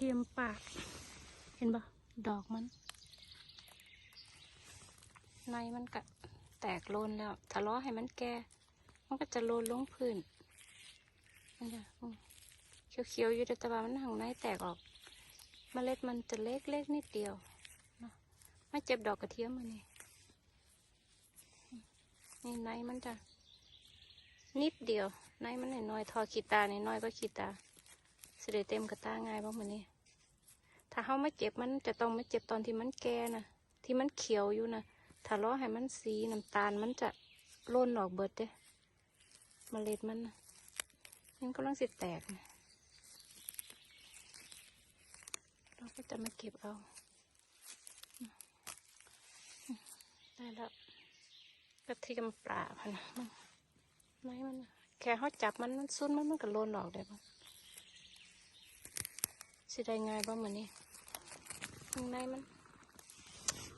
เทียมปาก เห็นปะดอกมัน ในมันก็แตกโลนแล้วทะเลาะให้มันแก่ มันก็จะโลนลงพื้นนี่จ้ะเขียวๆอยู่แต่ว่ามันห่างในแตกออกเมล็ดมันจะเล็กๆนิดเดียวเนาะไม่เจ็บดอกกระเทียมมันนี่นี่ในมันจะนิดเดียวในมันน้อยๆทอขีตาน้อยๆก็ขีตา สได็จเต็มกระตาง่ายบ้างมันนี่ถ้าเขาไม่เจ็บมันจะต้องไม่เจ็บตอนที่มันแก่นะที่มันเขียวอยู่นะถ้าล้อให้มันสีน้ำตาลมันจะล่นออกเบิดเด้เมล็ดมันนะมันกำลังสิแตกนะเราก็จะมาเก็บเอาได้แล้วกระเทียมปลาพะนะมันไม่มันแค่เขาจับมันมันซุนมันมันก็โลนออกได้บ้าง สิได้ง่ายบ้างมันนี่ข้างในมัน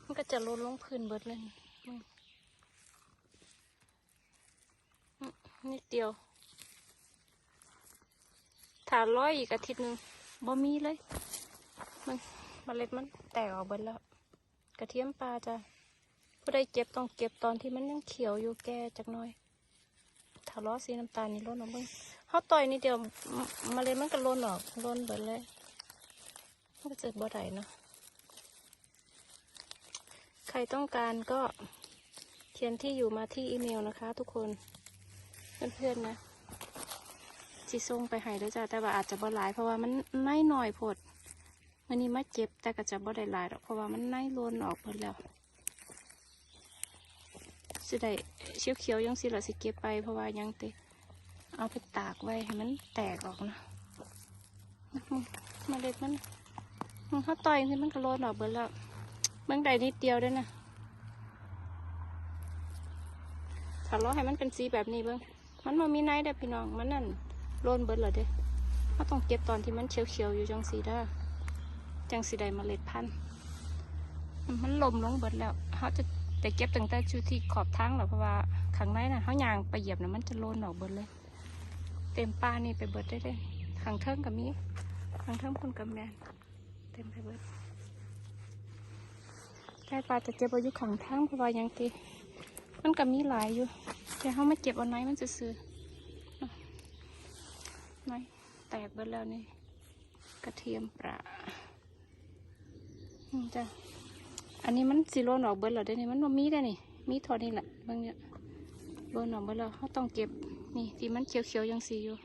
มันก็จะลนลงพื้นเบิดเลยอืมนิดเดียวถ้าร้อยอีกอาทิตย์หนึ่งบ่มีเลย มันมเมล็ดมันแตกออกเบิดแล้ว กระเทียมปลาจะผู้ใดเจ็บต้องเก็บตอนที่มันยังเขียวอยู่แก่จักหน่อยถ้าล้อสีน้ำตาลนี่ล้นออกเบิ่งเขาต่อยนิดเดียวมเมล็ดมันก็ล้นออกล้นเบิดเลย ก็เจ็บบ่ได้เนาะใครต้องการก็เขียนที่อยู่มาที่อีเมลนะคะ ทุกคนเพื่อนๆนะสิส่งไปให้ด้วยจ้ะแต่ว่าอาจจะบ่หลาย เพราะว่ามันไม่หน่อยพดมันนี้มาเจ็บแต่ก็จะบ่ได้หลายหรอกเพราะว่ามันไน่ล้นออกหมดแล้วสิได้เขียวเขียวๆยังสิละสิเก็บไปเพราะว่ายังเตเอาไปตากไว้ให้มันแตกออกนะเมาเล็ดมัน มันเขาต่อยนี่มันก็ล้นออกเบิดแล้วเบิ่งได้นิดเดียวด้วยนะถ้าล้อให้มันเป็นสีแบบนี้เบิ่งมันมามีในเด้พี่น้องมันนั่นโลนเบิดเลยเด้เขาต้องเก็บตอนที่มันเขียวๆอยู่จังสีได้อจังสีได้เมล็ดพันธุ์มันลมลงเบิดแล้วเขาจะแต่เก็บตั้งแต่ชูที่ขอบทางหรอเพราะว่าข้างในน่ะเขายางไปเหยียบน่ะมันจะโลนออกเบิดเลย เต็มป้านี่ไปเบิดได้เลยข้างเทิงกับมีข้างเทิงพุ่นกับแมน ต็มไปเบิดแค่ปลาจะเก็บอายู่ขังทั้งเพราะว่ายังตีมันก็มีหลายอยู่ แต่เขามาเก็บเอาไหนมันจะซื้อไหนแตกเบิดแล้วนี่กระเทียมปลาจ้ะอันนี้มันสิโลนออกเบิดแล้วเด้นี่มันบ่มีได้นี่ มีทอนี่แหละบางเนี่ยโลนออกเบิดแล้วเขาต้องเก็บนี่ที่มันเขียวๆยังสีอยู่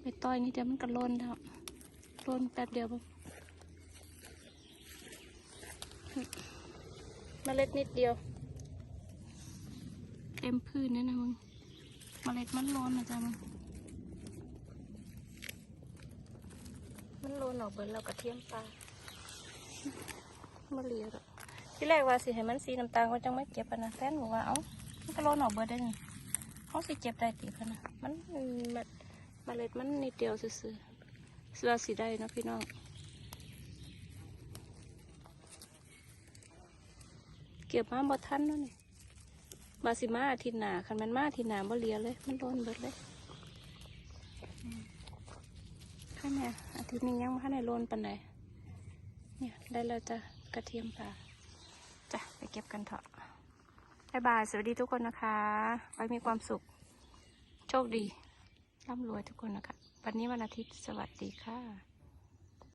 ไปต้อยนี่เดี๋ยวมันก็โลนแล้ว โลนแป๊บเดียวเบิ่งเมล็ดนิดเดียว เต็มพื้นนั่นนะมึงเมล็ดมันโลนนะจ๊ะมึงมันโลนออกเบิดเรากระเทียมปลามาเลียหรอกที่แรกว่าสิให้มันสีน้ำตาลก็จังไม่เก็บอะนะแฟนบอกว่าเอ้ามันก็โลนออกเบิดได้นี่เขาสิเจ็บได้ตีพะนะมันเม็ดเมล็ดมันนิดเดียวซื่อๆ เสื้อสีได้เนาะพี่น้องเก็บมาบ่ทันแล้วนี่บาสิมาอาทิตย์หน้าคันมันมาอาทิตย์หน้าบ่เหลียเลย มันโดนเบิดเลยอืมข้างในอาทิตย์นี้ยังบ่ทันได้โลนปานใดเนี่ยได้แล้วจ้ะกระเทียมปลาจ้ะไปเก็บกันเถอะบ๊ายบาย สวัสดีทุกคนนะคะ ไว้มีความสุข โชคดี ร่ำรวยทุกคนนะคะ วันนี้วันอาทิตย์สวัสดีค่ะ